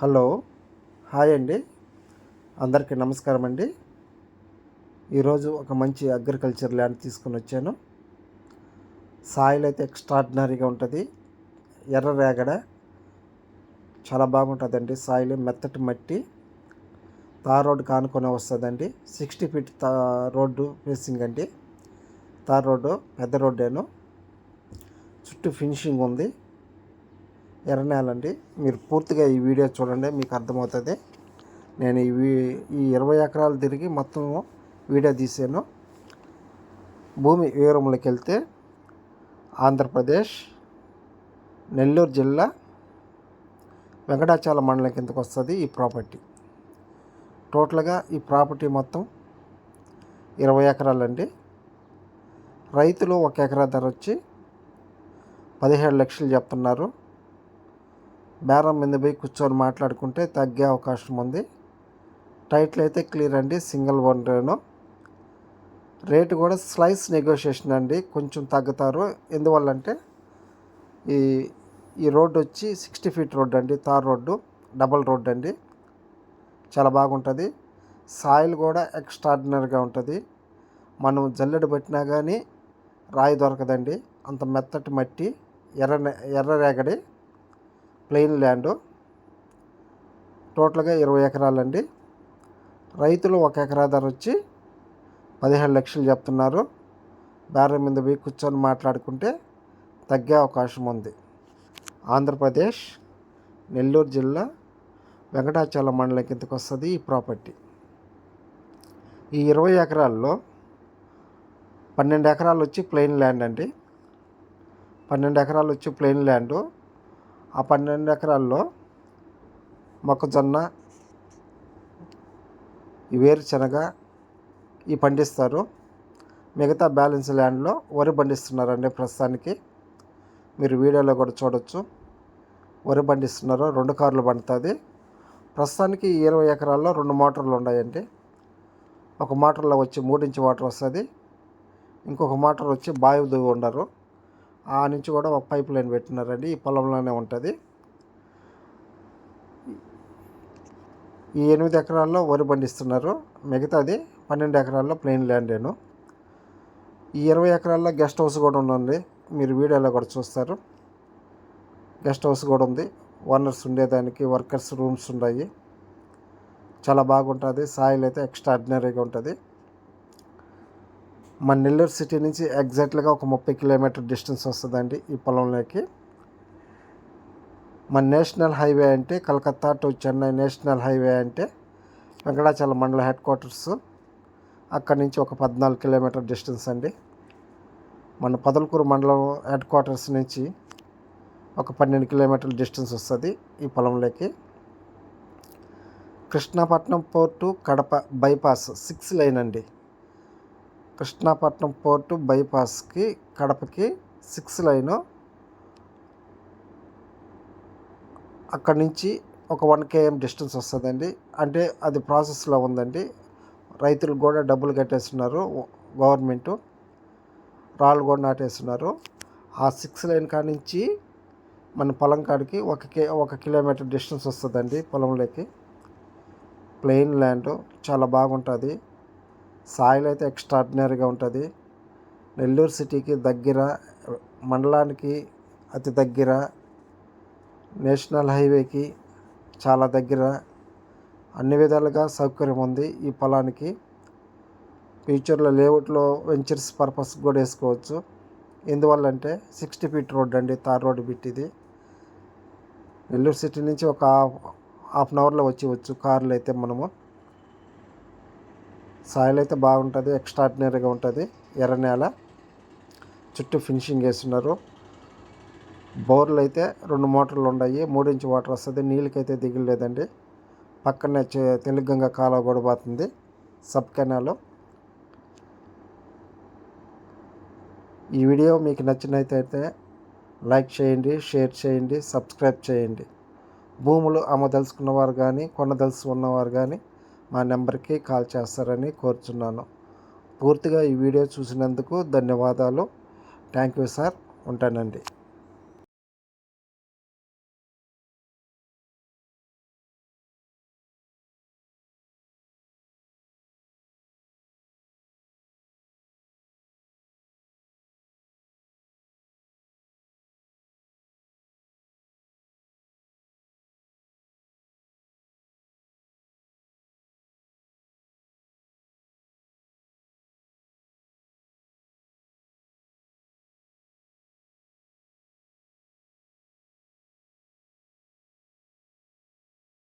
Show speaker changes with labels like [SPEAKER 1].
[SPEAKER 1] Hello hi అండి. అందరికీ నమస్కారం అండి. ఈరోజు ఒక మంచి అగ్రికల్చర్ ల్యాండ్ తీసుకుని వచ్చాను. సాయిల్ అయితే ఎక్స్ట్రాడినరీగా ఉంటుంది. ఎర్ర రేగడ చాలా బాగుంటుందండి. సాయిల్ మెత్తటి మట్టి. తార్ రోడ్డు కానుకొని వస్తుందండి. Sixty feet tar road facing అండి. తార్ రోడ్డు పెద్ద రోడ్డేను. చుట్టూ ఫినిషింగ్ ఉంది. ఎర్రనేలండి. మీరు పూర్తిగా ఈ వీడియో చూడండి మీకు అర్థమవుతుంది. నేను ఇవి ఈ ఇరవై ఎకరాలు తిరిగి మొత్తం వీడియో తీసాను. భూమి వివరములకు వెళ్తే ఆంధ్రప్రదేశ్ నెల్లూరు జిల్లా వెంకటాచల మండలం కిందకు వస్తుంది ఈ ప్రాపర్టీ. టోటల్గా ఈ ప్రాపర్టీ మొత్తం ఇరవై ఎకరాలండి. రైతులు ఒక ఎకరా ధర వచ్చి పదిహేడు లక్షలు చెప్తున్నారు. బేరం మీద పోయి కూర్చొని మాట్లాడుకుంటే తగ్గే అవకాశం ఉంది. టైటిల్ అయితే క్లియర్ అండి సింగిల్ వన్ రేను. రేటు కూడా స్లైస్ నెగోషియేషన్ అండి కొంచెం తగ్గుతారు. ఎందువల్లంటే ఈ ఈ రోడ్డు వచ్చి సిక్స్టీ ఫీట్ రోడ్డు అండి తార్ రోడ్డు డబల్ రోడ్డు అండి. చాలా బాగుంటుంది. సాయిల్ కూడా ఎక్స్ట్రాడినరీగా ఉంటుంది. మనం జల్లెడ పెట్టినా కానీ రాయి దొరకదండి. అంత మెత్తటి మట్టి ఎర్ర ఎర్ర రేగడి. ప్లెయిన్ ల్యాండ్ టోటల్గా ఇరవై ఎకరాలండి. రైతులు ఒక ఎకరా ధర వచ్చి పదిహేడు లక్షలు చెప్తున్నారు. బేరం మీద పోయి కూర్చొని మాట్లాడుకుంటే తగ్గే అవకాశం ఉంది. ఆంధ్రప్రదేశ్ నెల్లూరు జిల్లా వెంకటాచలం మండలం కిందకు వస్తుంది ఈ ప్రాపర్టీ. ఈ ఇరవై ఎకరాల్లో పన్నెండు ఎకరాలు వచ్చి ప్లెయిన్ ల్యాండ్ అండి. పన్నెండు ఎకరాలు వచ్చి ప్లెయిన్ ల్యాండ్ ఆ పన్నెండు ఎకరాల్లో మొక్కజొన్న ఈ వేరుశనగ ఈ పండిస్తారు. మిగతా బ్యాలెన్స్ ల్యాండ్లో వరి పండిస్తున్నారండి ప్రస్తుతానికి. మీరు వీడియోలో కూడా చూడొచ్చు. వరి పండిస్తున్నారు రెండు కార్లు పండుతుంది. ప్రస్తుతానికి ఇరవై ఎకరాల్లో రెండు మోటార్లు ఉన్నాయండి. ఒక మోటార్లో వచ్చి మూడించి వాటర్ వస్తుంది. ఇంకొక మోటార్ వచ్చి బావి ఉండరు. ఆ నుంచి కూడా ఒక పైప్ లైన్ పెట్టినారండి. ఈ పొలంలోనే ఉంటుంది. ఈ ఎనిమిది ఎకరాల్లో వరి పండిస్తున్నారు. మిగతాది పన్నెండు ఎకరాల్లో ప్లెయిన్ ల్యాండేను. ఈ ఇరవై ఎకరాల్లో గెస్ట్ హౌస్ కూడా ఉందండి. మీరు వీడియోలో కూడా చూస్తారు. గెస్ట్ హౌస్ కూడా ఉంది. ఓనర్స్ ఉండేదానికి వర్కర్స్ రూమ్స్ ఉన్నాయి. చాలా బాగుంటుంది. సాయిల్ అయితే ఎక్స్ట్రాడినరీగా ఉంటుంది. మన నెల్లూరు సిటీ నుంచి ఎగ్జాక్ట్గా ఒక ముప్పై కిలోమీటర్ డిస్టెన్స్ వస్తుందండి ఈ పొలంలోకి. మన నేషనల్ హైవే అంటే Calcutta to Chennai national highway అంటే వెంకటాచల మండల హెడ్ క్వార్టర్స్. అక్కడి నుంచి ఒక పద్నాలుగు కిలోమీటర్ డిస్టెన్స్ అండి. మన పదలకూరు మండలం హెడ్ క్వార్టర్స్ నుంచి ఒక పన్నెండు కిలోమీటర్ల డిస్టెన్స్ వస్తుంది ఈ పొలంలోకి. Krishnapatnam port Kadapa bypass six line అండి. కృష్ణాపట్నం పోర్టు బైపాస్కి కడపకి సిక్స్ లైను. అక్కడి నుంచి ఒక వన్ కేఎం డిస్టెన్స్ వస్తుందండి. అంటే అది ప్రాసెస్లో ఉందండి. రైతులు కూడా డబ్బులు కట్టేస్తున్నారు గవర్నమెంటు. రాళ్ళు కూడా నాటేస్తున్నారు. ఆ సిక్స్ లైన్ కాడి నుంచి మన పొలం కాడికి ఒక కే ఒక కిలోమీటర్ డిస్టెన్స్ వస్తుందండి పొలంలోకి. ప్లెయిన్ ల్యాండ్ చాలా బాగుంటుంది. సాయిల్ అయితే ఎక్స్ట్రాడినరీగా ఉంటుంది. నెల్లూరు సిటీకి దగ్గర మండలానికి అతి దగ్గర నేషనల్ హైవేకి చాలా దగ్గర అన్ని విధాలుగా సౌకర్యం ఉంది ఈ పొలానికి. ఫ్యూచర్లో లేఅవుట్లో వెంచర్స్ పర్పస్ కూడా వేసుకోవచ్చు. ఎందువల్ల అంటే సిక్స్టీ ఫీట్ రోడ్ అండి తార్ రోడ్ బిట్టిది నెల్లూరు సిటీ నుంచి ఒక హాఫ్ అన్ అవర్లో వచ్చి కార్లు అయితే మనము. సాయిల్ అయితే బాగుంటుంది ఎక్స్ట్రాడినరీగా ఉంటుంది. ఎర్ర నేల చుట్టూ ఫినిషింగ్ వేస్తున్నారు. బోర్లు అయితే రెండు మోటార్లు ఉన్నాయి మూడు వాటర్ వస్తుంది. నీళ్ళకైతే దిగలేదండి. పక్కనే తెలుగంగా కాలువ కూడా పోతుంది సబ్ కెనాలు. ఈ వీడియో మీకు నచ్చినైతే లైక్ చేయండి షేర్ చేయండి సబ్స్క్రైబ్ చేయండి. భూములు అమ్మదలుచుకున్నవారు కానీ కొనదలుచుకున్నవారు కానీ మా నెంబర్కి కాల్ చేస్తారని కోరుచున్నాను. పూర్తిగా ఈ వీడియో చూసినందుకు ధన్యవాదాలు. Thank you sir. ఉంటానండి.